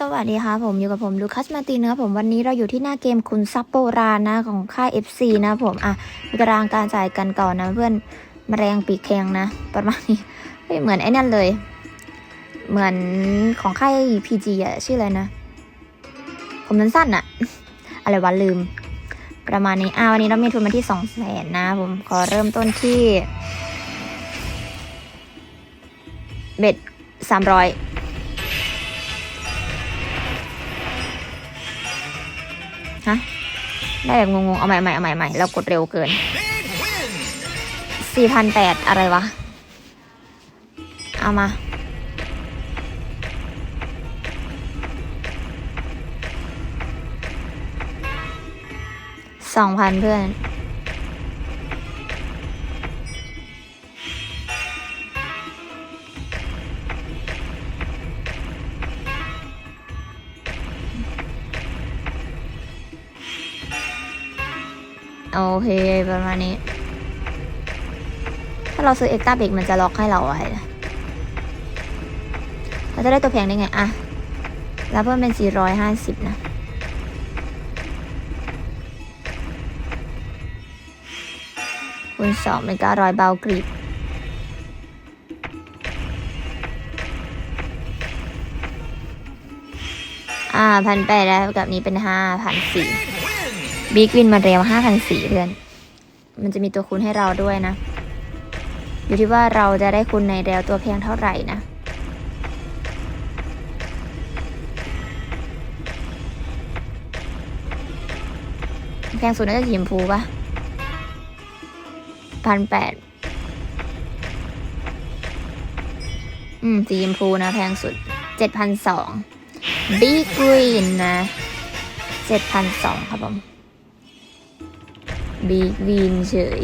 สวัสดีค่ะผมอยู่กับผมลูคัสมาตินนะครับผมวันนี้เราอยู่ที่หน้าเกมคุณซับโบราณนะของค่าย FC นะผมอะมีตารางการจ่ายกันก่อนนะเพื่อนมแมลงปีกแข็งนะ ประมาณนี้เฮ้ยเหมือนไอ้นั่นเลย เหมือนของค่าย PG อะชื่ออะไรนะ ผมสั้นๆอะอะไรวะลืม ประมาณนี้อ่าวันนี้เรามีทุนมาที่สองแสนนะ ผมขอเริ่มต้นที่เบ็ดสามร้อย ฮะได้แบบงงๆ เอาใหม่ๆเอาใหม่ๆใหม่เรากดเร็วเกินสี่พันแปดอะไรวะ เอามา สองพันเพื่อน โอเคประมาณนี้ ถ้าเราซื้อเอ็กต้าเบรกมันจะล็อกให้เราไว้เราจะได้ตัวแพงได้ไงอะแล้วเพิ่มเป็น 450 นะคูณสองเป็น900เบากรีบอ่าพันแปดแล้วกับนี้เป็นห้าพันสี่ บิ๊กวินมาเร็วห้าพันสี่เดือน มันจะมีตัวคูณให้เราด้วยนะ อยู่ที่ว่าเราจะได้คูณในเร็วตัวเพียงเท่าไหร่นะแพงสุดน่าจะสีชมพูปะพันแปดอืม สีชมพูนะ แพงสุดเจ็ดพันสองบิ๊กวินนะเจ็ดพันสองครับผม บิ๊กวินเฉย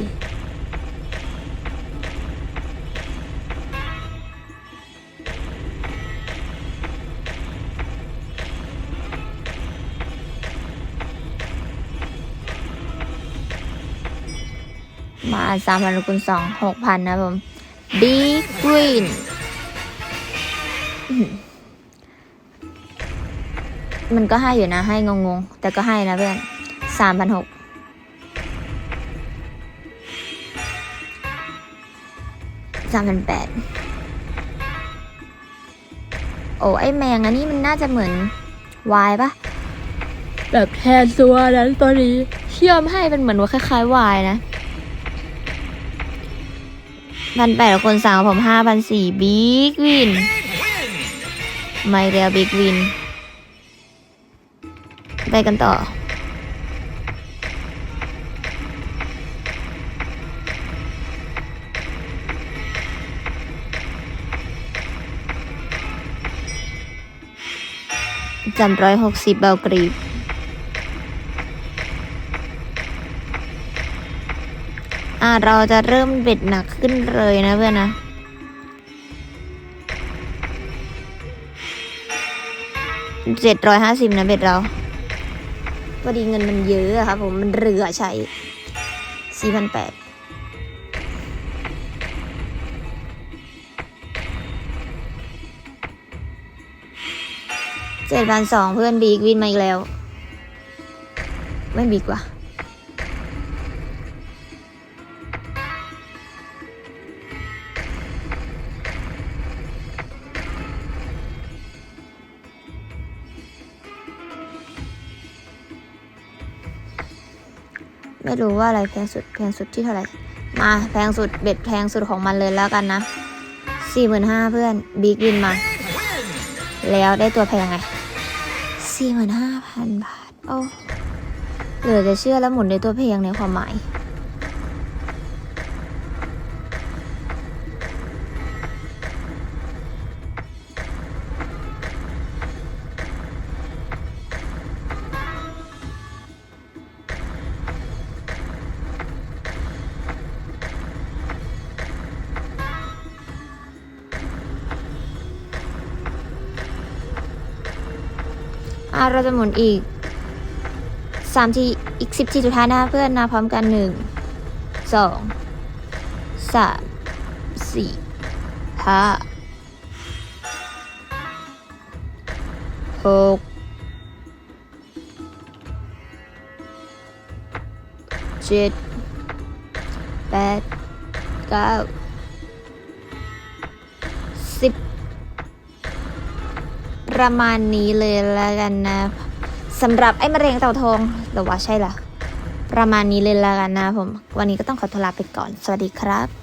มาสามพันคูณสองหกพันนะผมบิ๊กวินมันก็ให้อยู่นะให้งงๆ แต่ก็ให้นะเพื่อนสามพันหก สามพันแปดโอ้ไอแมงอันนี้มันน่าจะเหมือนวายปะแบบแทนตัวนั้นตัวนี้เชื่อมให้เป็นเหมือนว่าคล้ายๆวายนะพันแปดคนสั่งผมห้าพันสี่บิ๊กวินไม่เรียวบิ๊กวินไปกันต่อ จำร้อยหกสิบเบลกรีบอ่าเราจะเริ่มเบ็ดหนักขึ้นเลยนะเพื่อนนะเจ็ดร้อยห้าสิบนะเบ็ดเราพอดีเงินมันเยอะอะครับผมมันเหลือใช้สี่พันแปด เจ็ดพันสองเพื่อนบีกวินมาอีกแล้ว ไม่บีกว่ะไม่รู้ว่าอะไรแพงสุดแพงสุดที่เท่าไหร่ มาแพงสุดเบ็ดแพงสุดของมันเลยแล้วกันนะสี่หมื่นห้าเพื่อนบีกวินมา แล้วได้ตัวแพงไง สี่หมื่นห้าพันบาท โอ้เหลือจะเชื่อแล้วหมุนในตัวเพลงในความหมาย อะเราจะหมุนอีกสามทีอีกสิบทีสุดท้ายนะเพื่อนนะพร้อมกันหนึ่งสองสามสี่ห้าหกเจ็ดแปดเก้า ประมาณนี้เลยแล้วกันนะสำหรับไอ้มะเร็งเต่าทองหรือว่าใช่ละประมาณนี้เลยแล้วกันนะผม วันนี้ก็ต้องขอตัวลาไปก่อน สวัสดีครับ